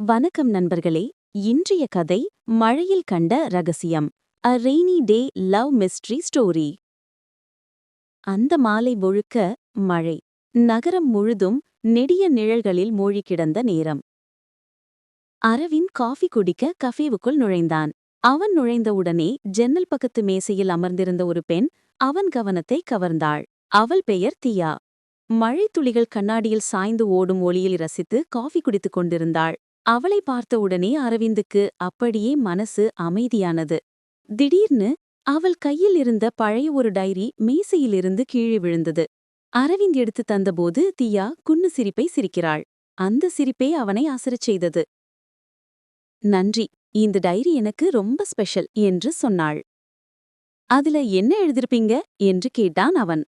வணக்கம் நண்பர்களே. இன்றைய கதை மழையில் கண்ட ரகசியம். A rainy day love mystery story அந்த மாலை ஒழுக்க மழை. நகரம் முழுதும் நெடிய நிழல்களில் மூழ்கி கிடந்த நேரம். அரவிந்த் காஃபி குடிக்க கஃபேவுக்குள் நுழைந்தான். அவன் நுழைந்தவுடனே ஜன்னல் பக்கத்து மேசையில் அமர்ந்திருந்த ஒரு பெண் அவன் கவனத்தை கவர்ந்தாள். அவள் பெயர் தியா. மழைத்துளிகள் கண்ணாடியில் சாய்ந்து ஓடும் ஒளியில் ரசித்து காஃபி குடித்துக் கொண்டிருந்தாள். அவளை பார்த்தவுடனே அரவிந்துக்கு அப்படியே மனசு அமைதியானது. திடீர்னு அவள் கையில் இருந்த பழைய ஒரு டைரி மேசையிலிருந்து கீழே விழுந்தது. அரவிந்த் எடுத்து தந்தபோது தியா குன்னு சிரிப்பை சிரிக்கிறாள். அந்த சிரிப்பே அவனை அசரச் செய்தது. நன்றி இந்த டைரி எனக்கு ரொம்ப ஸ்பெஷல் என்று சொன்னாள். அதுல என்ன எழுதிருப்பீங்க? என்று கேட்டான் அவன்.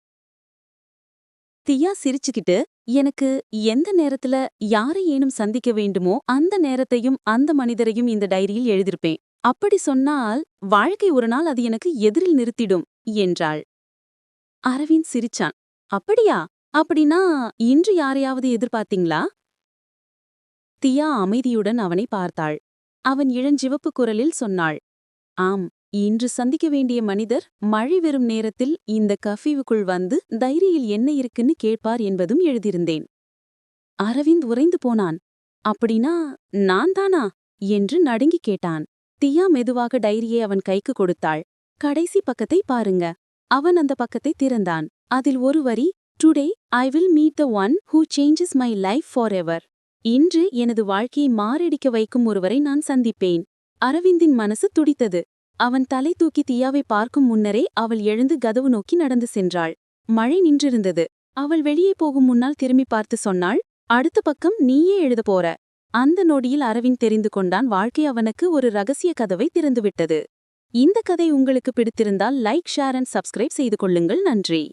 தியா சிரிச்சுக்கிட்டு எனக்கு எந்த நேரத்துல யாரை ஏனும் சந்திக்க வேண்டுமோ அந்த நேரத்தையும் அந்த மனிதரையும் இந்த டைரியில் எழுதிருப்பேன் அப்படி சொன்னால் வாழ்க்கை ஒரு நாள் அது எனக்கு எதிரில் நிறுத்திடும் என்றாள். அரவிந்த் சிரிச்சான். அப்படியா? அப்படின்னா இன்று யாரையாவது எதிர்பார்த்தீங்களா? தியா அமைதியுடன் அவனை பார்த்தாள். அவன் இளஞ்சிவப்பு குரலில் சொன்னாள். ஆம் இன்று சந்திக்க வேண்டிய மனிதர் மழை வெறும் நேரத்தில் இந்த கஃபீவுக்குள் வந்து தைரியில் என்ன இருக்குன்னு கேட்பார் என்பதும் எழுதியிருந்தேன். அரவிந்த் உறைந்து போனான். அப்படின்னா நான் தானா? என்று நடுங்கி கேட்டான். தியா மெதுவாக டைரியை அவன் கைக்கு கொடுத்தாள். கடைசி பக்கத்தை பாருங்க. அவன் அந்த பக்கத்தை திறந்தான். அதில் ஒரு வரி today I will meet the one who changes my life forever எவர் இன்று எனது வாழ்க்கையை மாரடிக்க வைக்கும் ஒருவரை நான் சந்திப்பேன். அரவிந்தின் மனசு துடித்தது. அவன் தலை தூக்கி தியாவை பார்க்கும் முன்னரே அவள் எழுந்து கதவு நோக்கி நடந்து சென்றாள். மழை நின்றிருந்தது. அவள் வெளியே போகும் முன்னால் திரும்பி பார்த்து சொன்னாள் அடுத்த பக்கம் நீயே எழுத போற. அந்த நொடியில் அரவிந்த் தெரிந்து கொண்டான் வாழ்க்கை அவனுக்கு ஒரு ரகசிய கதவை திறந்துவிட்டது. இந்த கதை உங்களுக்கு பிடித்திருந்தால் லைக் ஷேர் அண்ட் சப்ஸ்கிரைப் செய்து கொள்ளுங்கள். நன்றி.